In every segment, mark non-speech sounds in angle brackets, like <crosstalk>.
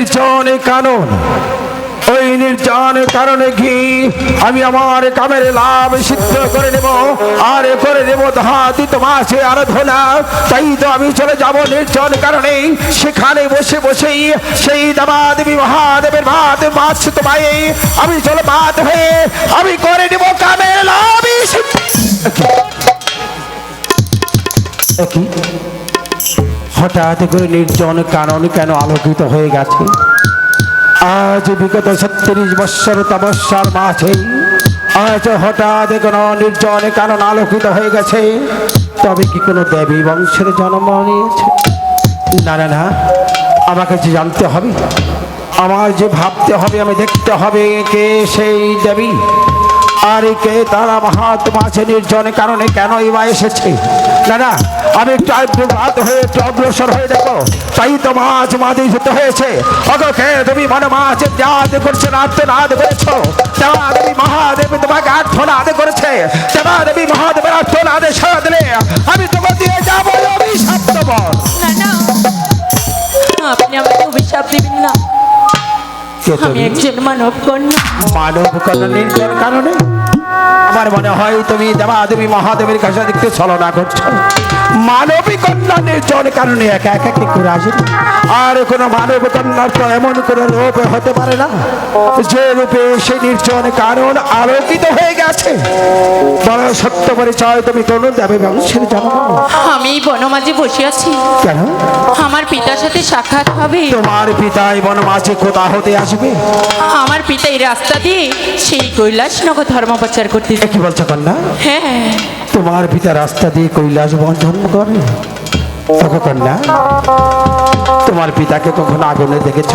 নির্জন কানন। ওই নির্জন কারণে ঘি আমি আমার কামের লাভ সিদ্ধ করে নেব। আর করে নেব ধাতিত মাসে আরাধনা। তাই তো আমি চলে যাব নির্জন কারণে। সেখানে বসে বসেই সেই দেবা দেবী মহাদেবের ভাত মাছ তো পায়ে আমি চলে ভাত হয়ে আমি করে নেব কামের লাভ সিদ্ধ। হঠাৎ করে নির্জন কানন কেন আলোকিত হয়ে গেছে? আজ বিগত ছত্রিশ বৎসর তপস্যার মাঝে, আজ হঠাৎ কোন নির্জন কানন আলোকিত হয়ে গেছে। তবে কি কোনো দেবী বংশের জন্ম নিয়েছে? না না না, আমাকে যে জানতে হবে আমার যে ভাবতে হবে, আমি দেখতে হবে কে সেই দেবী। আর তারা মহাত্মা আছে নির্জন, কারণে কেন বা এসেছে? না আমি একটু আগ্রঘাত হয়ে একটু অগ্রসর হয়ে দেখো। তাই তো মাছ মাঝে যেতে হয়েছে। অগকে তুমি মনে মাছ জাত করছে নাদ করেছ। দেবা দেবী মহাদেব তোমাকে আর্থনাদ করেছে। দেবা দেবী মহাদেবের আর্থনাদে সারা দিলে আমি তোমার দিয়ে যাব। আমি একজন মানব কন্যা। মানব কল্যাণের কারণে। আমার মনে হয় তুমি দেবা দেবী মহাদেবের কাছে দেখতে ছলনা করছ। মানবী কল্যাণের জন কারণে একা একা কি করে আসে আর কোনো মানব কন্যার তো এমন কোনো রূপ হতে পারে না। যে রূপে সে নির্জন কারণ আলোকিত হয়ে গেছে। বড় সত্য পরিচয় তুমি কোন দেবে বংশের জন্ম। আমি বনমাঝে বসে আছি। কেন? আমার পিতার সাথে সাক্ষাৎ হবে। তোমার পিতাই বনমাঝে কোথা হতে আসবে? আমার পিতা এই রাস্তা দিয়ে সেই কৈলাসনগর ধর্ম প্রচার করতে কি বলছো কন্যা? হ্যাঁ। তোমার পিতা রাস্তা দিয়ে কৈলাস জন্ম করে? কন্যা তোমার পিতাকে কখনো আগুনে দেখেছ?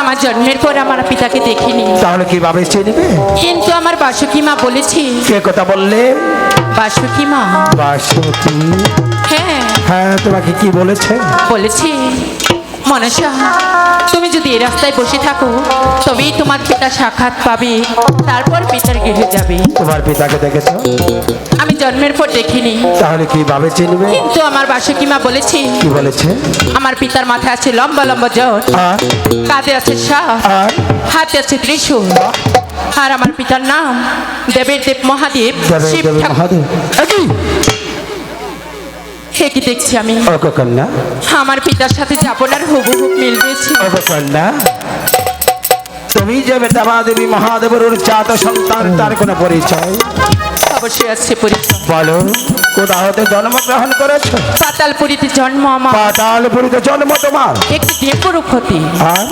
আমার জন্মের পর আমার পিতাকে দেখিনি। তাহলে কীভাবে চিনবে কিন্তু আমার বাসুকি মা বলেছি কে কথা বললে? বাসুকি মা। বাসতী হ্যাঁ। হ্যাঁ তোমাকে কি বলেছে? বলেছি মনসা তুমি যদি এই রাস্তায় বসে থাকো তবেই তোমার পিতা সাক্ষাৎ পাবে তারপর পিতার গৃহে যাবে। তোমার পিতাকে দেখেছ? আমি জন্মের পর দেখিনি। তাহলে কীভাবে চিনবে? কিন্তু আমার বাসুকিমা বলেছি কি বলেছে? আমার পিতার মাথায় আছে লম্বা লম্বা জট কাঁধে আছে সাপ আর? হাতে আছে ত্রিশূল। আর আমার পিতার নাম দেবের দেব মহাদেব শিব ঠাকুর। হে কি দেখছি আমি? ওগো কন্যা আমার পিতার সাথে যাপনার হুবু হুব মিল রয়েছে ওগো কন্যা তুমি যে বেতাবা দেবী মহাদেবের চাত সন্তান তার কোনো পরিচয়? অবশ্যই আছে পরিচয়। বলো কোথা হতে জন্মগ্রহণ করেছ? পাতালপুরীতে জন্ম আমার। পাতালপুরিতে জন্ম তোমার? একটি দেবরূপতি আর?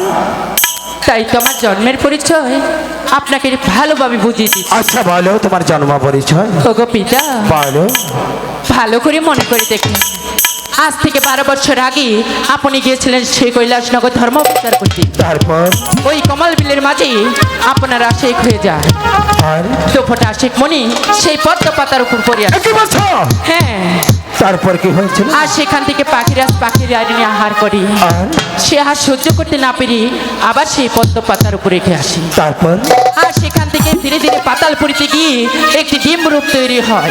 তাই তো আমার জন্মের পরিচয়। আপনাকে ভালোভাবে বুঝিয়ে দিচ্ছি। আচ্ছা বলো তোমার জন্ম পরিচয়। ওগো পিতা। বলো। ভালো করে মনে করে দেখুন। আজ থেকে বারো বছর আগে আপনি গিয়েছিলেন সেই কৈলাসনগর ধর্ম প্রচার করতে তারপর? ওই কমল বিলের মাঝে আপনার আশেক হয়ে যায়। তো ফোটা আশেক মনি সেই পদ্ম পাতার উপর পড়ে হ্যাঁ। তারপর কি হয়েছিল? আর সেখান থেকে পাখিরাজ পাখির আইনে আহার করি। সে আহার সহ্য করতে না পেরে আবার সেই পদ্ম পাতার উপরে রেখে আসি। তারপর? আর সেখান থেকে ধীরে ধীরে পাতাল পাতালপুরিতে গিয়ে একটি ডিম্ব রূপ তৈরি হয়।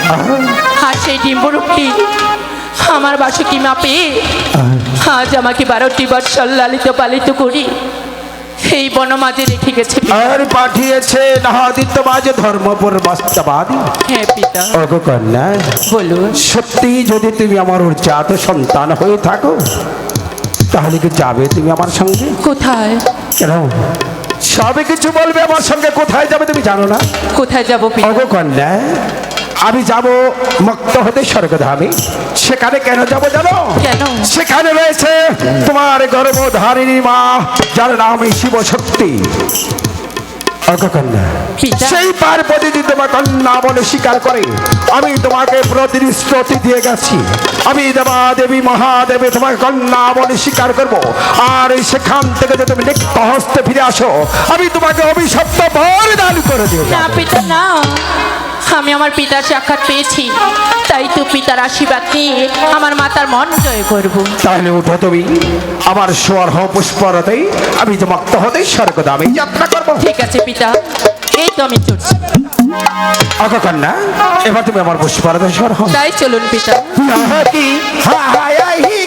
আর? সেই ডিম্ব রূপটি আমার বাসুকি মাপে আজ আমাকে বারোটি বৎসর লালিত পালিত করি। এই বনমাঝে রেখে গেছে আর পাঠিয়েছে নাহাদিত্য বাজ ধর্মপুর বাস্তবাদী। হ্যাঁ পিতা। ওগো কন্যা বলুন সত্যি যদি তুমি আমার জাত সন্তান হয়ে থাকো তাহলে কি যাবে তুমি আমার সঙ্গে? কোথায়? কেন? সবে কিছু বলবে আমার সঙ্গে। কোথায় যাবে তুমি জানো না? কোথায় যাব পিতা? ওগো কন্যা আমি যাব মুক্ত হতে স্বর্গধামে। সেখানে কেন যাব জানো? সেখানে রয়েছে তোমার গর্ভধারিণী মা যার নাম শিব শক্তি সেই পার্বতী যদি তোমার কন্যা বলে স্বীকার করে আমি তোমাকে প্রতিশ্রুতি দিয়ে গেছি। আমি দেবা দেবী মহাদেবী তোমাকে কন্যা বলে স্বীকার করব। আর সেখান থেকে যদি তুমি নিত্য হস্তে ফিরে আসো আমি তোমাকে অভিশপ্ত বর দান করে দিও না পিতা না। আমি আমার পিতার সাক্ষাৎ পেয়েছি। তাই তো পিতার আশীর্বাদ নিয়ে আমার মাতার মন জয় করব। তাহলে উঠো তুমি। আমার স্বর হ পুষ্পরতেই আমি তো মুক্ত হতে স্বর্গদামে যাত্রা করব। ঠিক আছে পিতা এই তো আমি চলছি। অগ কন্যা এবার তুমি আমার পুষ্পরতে স্বর হও। তাই চলুন পিতা। নাহি হায়।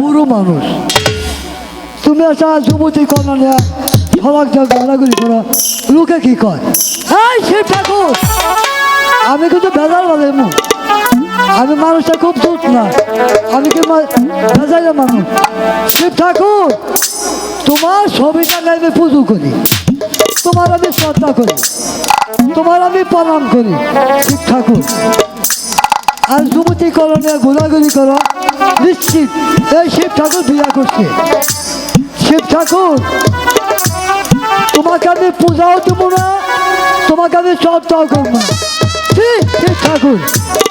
বুড়ো মানুষ। তুমি একটা যুবতী কন্যা নিয়ে সবাক যা ঘোরাঘুরি করো, লোকে কি কয়? এই শিব ঠাকুর, আমি কিন্তু ভেজাল বলে আমি মানুষটা খুব দুধ না। আমি কি ভেজাইলে মানুষ? শিব ঠাকুর, তোমার ছবিটা নিয়ে আমি পুজো করি। তোমার আমি শ্রদ্ধা করি। তোমার আমি প্রণাম করি। শিব ঠাকুর আর যুবতী কলনে ঘোরাঘুরি করো, নিশ্চিত এই শিব ঠাকুর বিয়া করছে। শিব ঠাকুর, তোমাকে আমি পূজাও দেবো না, তোমাকে আমি চর্চাও করব না। শিব ঠিক ঠাকুর,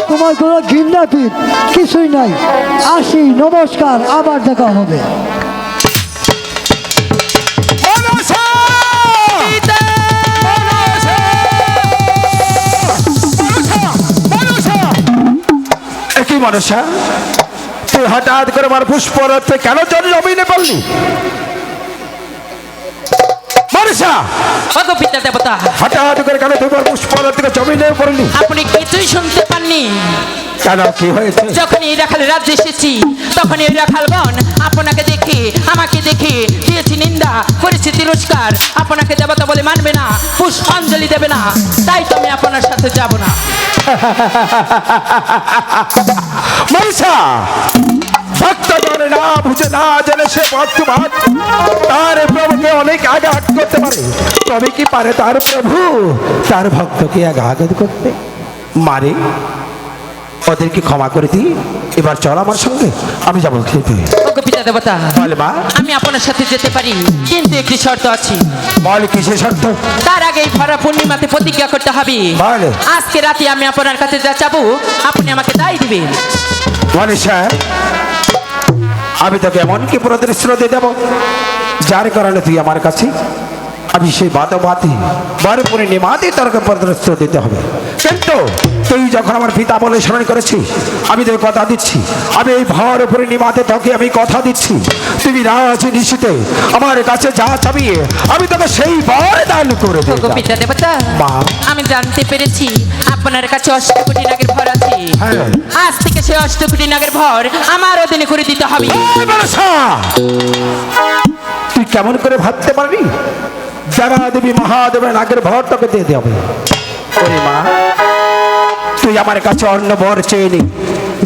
তোমার কোনো ঘৃণাপীঠ কিছুই নাই। আসি, নমস্কার, আবার দেখা হবে। মনসা তুই হঠাৎ করে আমার পুষ্পরথে কেন জন্য অভিনয় করলি? ওগো পিতা দেবতা। হঠাৎ করে কেন আমার পুষ্পরথ থেকে জমিনে পড়লি। আপনি কিছুই শুনতে পাননি। কেন কি হয়েছে? যখন এই রাখাল রাজ্যে এসেছি তখন এই রাখাল বোন আপনাকে দেখে আমাকে দেখে দিয়েছি নিন্দা করেছি তিরস্কার। আপনাকে দেবতা বলে মানবে না পুষ্পাঞ্জলি দেবে না তাই তো আমি আপনার সাথে যাব না। মনসা ভক্ত জনে না বুঝে না জেনে সে ভক্তবাদ তার প্রভুকে অনেক আঘাত করতে পারে। তবে কি পারে তার প্রভু? তার ভক্তকে আঘাত করতে মারে। ওদেরকে ক্ষমা করে দিই। এবার চল আমার সঙ্গে। আমি যাব খেতে। পিতা দেবতা বল মা। আমি আপনার সাথে যেতে পারি। কিন্তু একটি শর্ত আছে। বল কিসে শর্ত? তার আগে ভরা পূর্ণিমাতে প্রতিজ্ঞা করতে হবে। বল। আজকে রাতে আমি আপনার কাছে যা চাবো আপনি আমাকে তাই দিবেন। মনীষা আমি তোকে এমন কি প্রতিশ্রুতি দেব। যার কারণে তুই আমার কাছে আমি সেই বাদ বাতি বরপুরে নিমাতে তোরকে প্রতিশ্রুতি দিতে হবে। কিন্তু তুই যখন আমার পিতা বলে স্মরণ করেছিস আমি তোকে কথা দিচ্ছি আমি এই ভর উপরে নিমাতে তোকে আমি কথা দিচ্ছি। তুমি না রাজ নিশিতে আমার কাছে যা চাবি আমি তোকে সেই বর দান করে দেবো পিতা দেবতা। আমি জানতে পেরেছি আপনার কাছে অষ্টকোটি নাগের ভর আছে। হ্যাঁ। আজ থেকে সেই অষ্টকোটি নাগের ভর আমার অধীনে করে দিতে হবে। তুই কেমন করে ভাবতে পারবি? যারা দেবী মহাদেবের নাগের ভর তোকে দিয়ে দেবে ওরে মা তুই আমার কাছে অন্য বর চেয়ে নি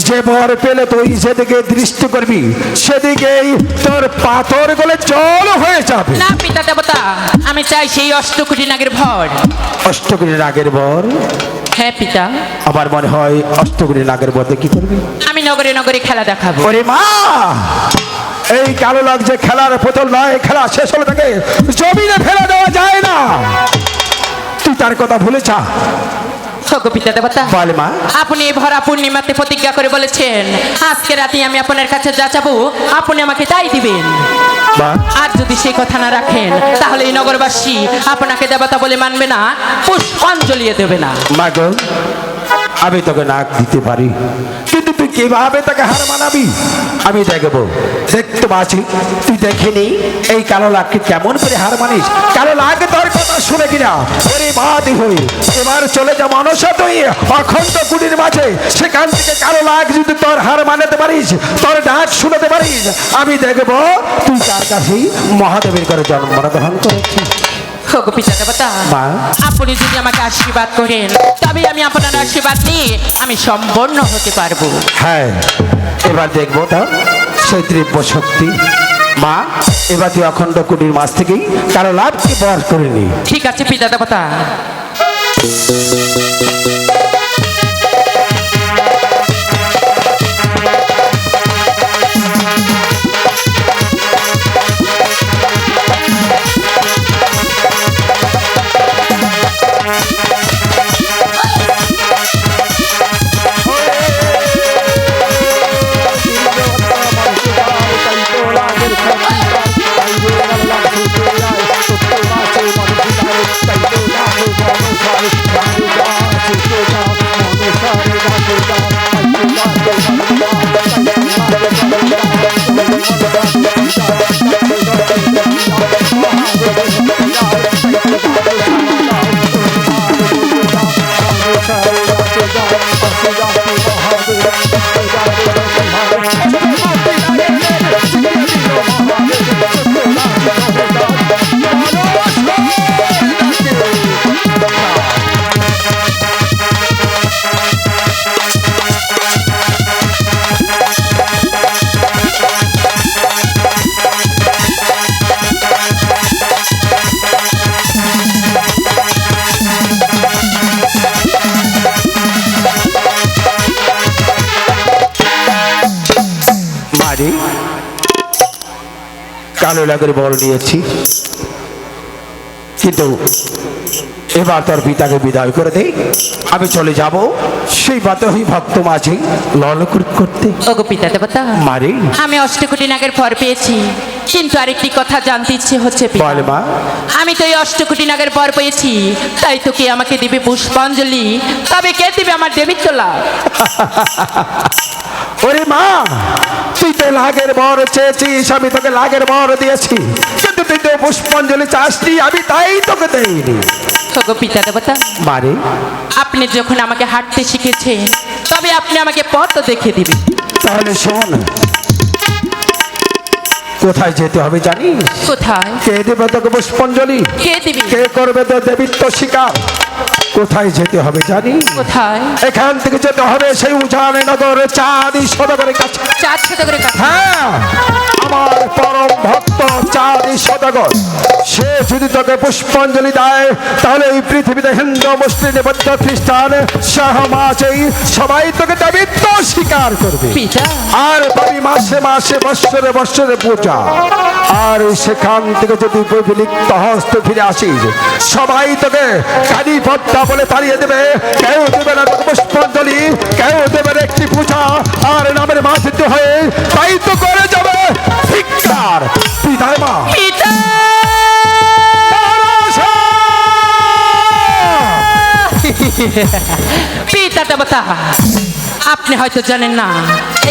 যে বর পেলে তুই যেদিকে দৃষ্টি করবি সেদিকেই তোর পাথর গলে জল হয়ে যাবে না পিতা দেবতা আমি চাই সেই অষ্টকোটি নাগের ভর অষ্টগুণী নাগের বর হ্যাঁ পিতা আমার মনে হয় অষ্টগুণী নাগের বরতে কি করবি আমি নগরে নগরে খেলা দেখাবো ওরে মা এই কালো লাগ যে খেলার পুতুল নয় খেলা শেষ হলে তাকে জমিনে ফেলে দেওয়া যায় না। তুই তার কথা ভুলে যা ওগো পিতা দেবতা মা। আপনি ভরা পূর্ণিমাতে প্রতিজ্ঞা করে বলেছেন আজকে রাতে আমি আপনার কাছে যা চাবো আপনি আমাকে তাই দিবেন। আর যদি সেই কথা না রাখেন তাহলে এই নগরবাসী আপনাকে দেবতা বলে মানবে না পুষ্পাঞ্জলিয়ে দেবে না। মা গো আমি তোকে নাক দিতে পারি। কিন্তু তুই কীভাবে তাকে হার মানাবি? আমি দেখব। দেখতে পাচ্ছি তুই দেখেনি? এই কালো লাখকে কেমন করে হার মানিস? কালো লাখ তোর কথা শুনে কিনা? ওরে বাদ হই এবার চলে যা মনসা তুই। অখণ্ড কুটির মাঝে, সেখান থেকে কালো লাখ যদি তোর হার মানাতে পারিস, তোর ডাক শুনতে পারিস। আমি দেখব, তুই তার কাছেই মহাদেবের করে জন্ম গ্রহণ করেছিস। ওগো পিতা দেবতা আপনি যদি আমাকে আশীর্বাদ করেন তবে আমি আপনার আশীর্বাদ নিয়ে আমি সম্পন্ন হতে পারব। হ্যাঁ এবার দেখব তো সেই তীব্র শক্তি। মা এবার তুই অখণ্ড কুটির মাছ থেকেই কারও লাভকে বর করে নি। ঠিক আছে পিতা দেবতা। লাগের বর নিয়েছি। কিন্তু এবার তোর পিতাকে বিদায় করে দেই। আমি চলে যাব। সেই বাতে ওই ভক্ত মাঝে ললকৃত করতে। ওগো পিতা দেবতা মারে। আমি অষ্টকোটি নাগের ফর পেয়েছি। কিন্তু আরেকটি কথা জানতে ইচ্ছে হচ্ছে পিতা। বল মা। আমি তো এই অষ্টকোটি নাগের পর পেয়েছি। তাই তো কে আমাকে দিবে পুষ্পাঞ্জলি? তবে কে দিবে আমার দেবীর তোলা? <laughs> ওরে মা তুই তো লাগের বর চেয়েছিস আমি তোকে লাগের বর দিয়েছি। কিন্তু তুই তো পুষ্পাঞ্জলি চাসনি আমি তাই তোকে দেইনি। পিতা দেবতা মারে আপনি যখন আমাকে হাঁটতে শিখেছেন তবে আপনি আমাকে পথ দেখে দিবেন। তাহলে শোন কোথায় যেতে হবে জানিস? কোথায়? কে দেবে তোকে পুষ্পাঞ্জলি? কে দিবি? কে করবে তো দেবিত্ব শিকার? কোথায় যেতে হবে জানি? কোথায়? এখান থেকে যেতে হবে সেই উজানে নগর চাঁদি সদাগরের কাছে। ছোট করে কাছে। হ্যাঁ আমার পরম ভক্ত চাঁদি সদাগর। সে যদি তোকে পুষ্পাঞ্জলি দেয় তাহলে এই পৃথিবীতে হিন্দু মুসলিম বৌদ্ধ খ্রিস্টান সহমাসেই সবাই তোকে দাবিত্ব স্বীকার করবে। আর পাবি মাসে মাসে বৎসরে বৎসরে পূজা। আর সেখান থেকে যদি বিলিপ্ত হস্ত ফিরে আসিস সবাই তোকে কালী পদ্মা বলে তাড়িয়ে দেবে। কেউ দেবে না পুষ্পাঞ্জলি, কেউ দেবে না একটি পূজা। আর নামের মাসিত হয়ে তাই তো করে যাবে শিক্ষার পিতায় মা। পিতা দেবতা আপনি হয়তো জানেন না,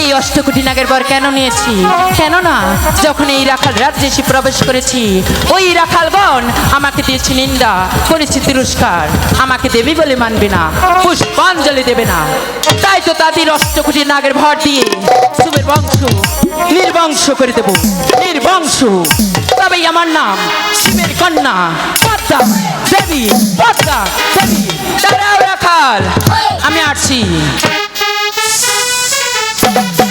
এই অষ্টকোটি নাগের বর কেন নিয়েছি? কেন না? যখন এই রাখাল রাজ্যে এসে প্রবেশ করেছি, ওই রাখালগণ আমাকে দিয়েছে নিন্দা করেছে তিরস্কার। আমাকে দেবী বলে মানবে না, পুষ্পাঞ্জলি দেবে না। তাই তো তাদের অষ্টকোটি নাগের ভর দিয়ে শুভের বংশ নির্বংশ করে দেব, নির্বংশ। তবেই আমার নাম শিবের কন্যা, পদ্মা দেবী পদ্মা দেবী। রাখাল, আমি আসছি। Thank